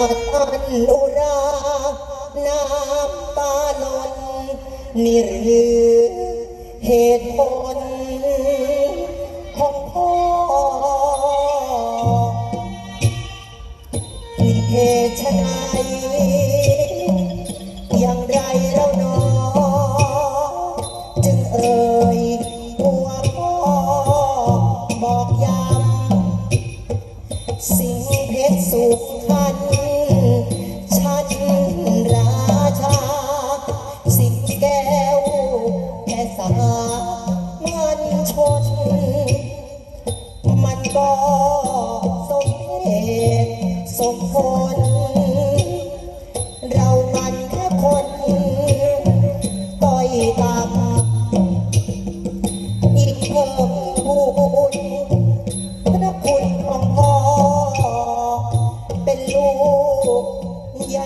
อุรา น้ำตาหล่นนี่หรือเหตุผลของพ่อนี่เหตุไฉนอย่างไรเราหนอจึงเอ่ยหัวพ่อบอกย้ำสิ่งเพชรสุพรร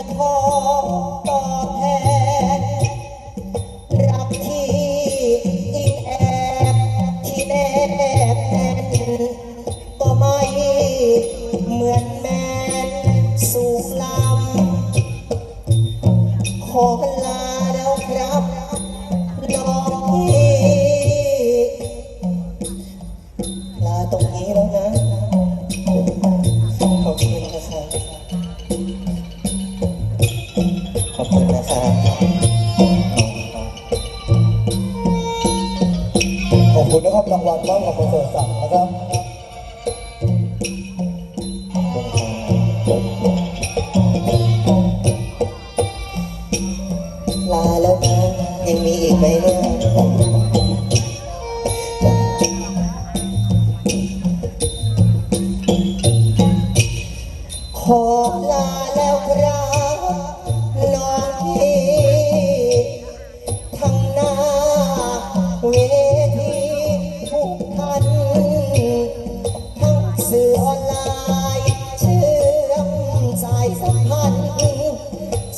อย่อตอบแทนรักที่ยิ่งแอบที่แนบแน่นก็ไม่เหมือนแมนสูงลำขอลาแล้วครับน้องพี่ลาตรงนี้แล้วนะ ขอบคุณนะครับขอบคุณนะครับรางวัลบ้างของประเสริฐศักดิ์นะครับลาแล้วนะยังมีอีกไหมเนี่ยขอลา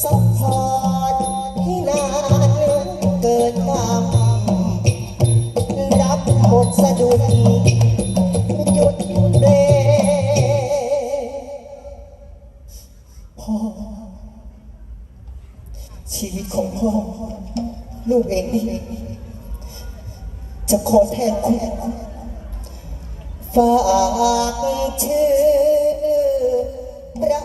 ซัพพอร์ตที่นานเกิดกรรมรับบทสะดุดหยุดเรพ่อ ชีวิตของพ่อ ลูกเองนี่จะขอแทนคุณฝากชื่อพระ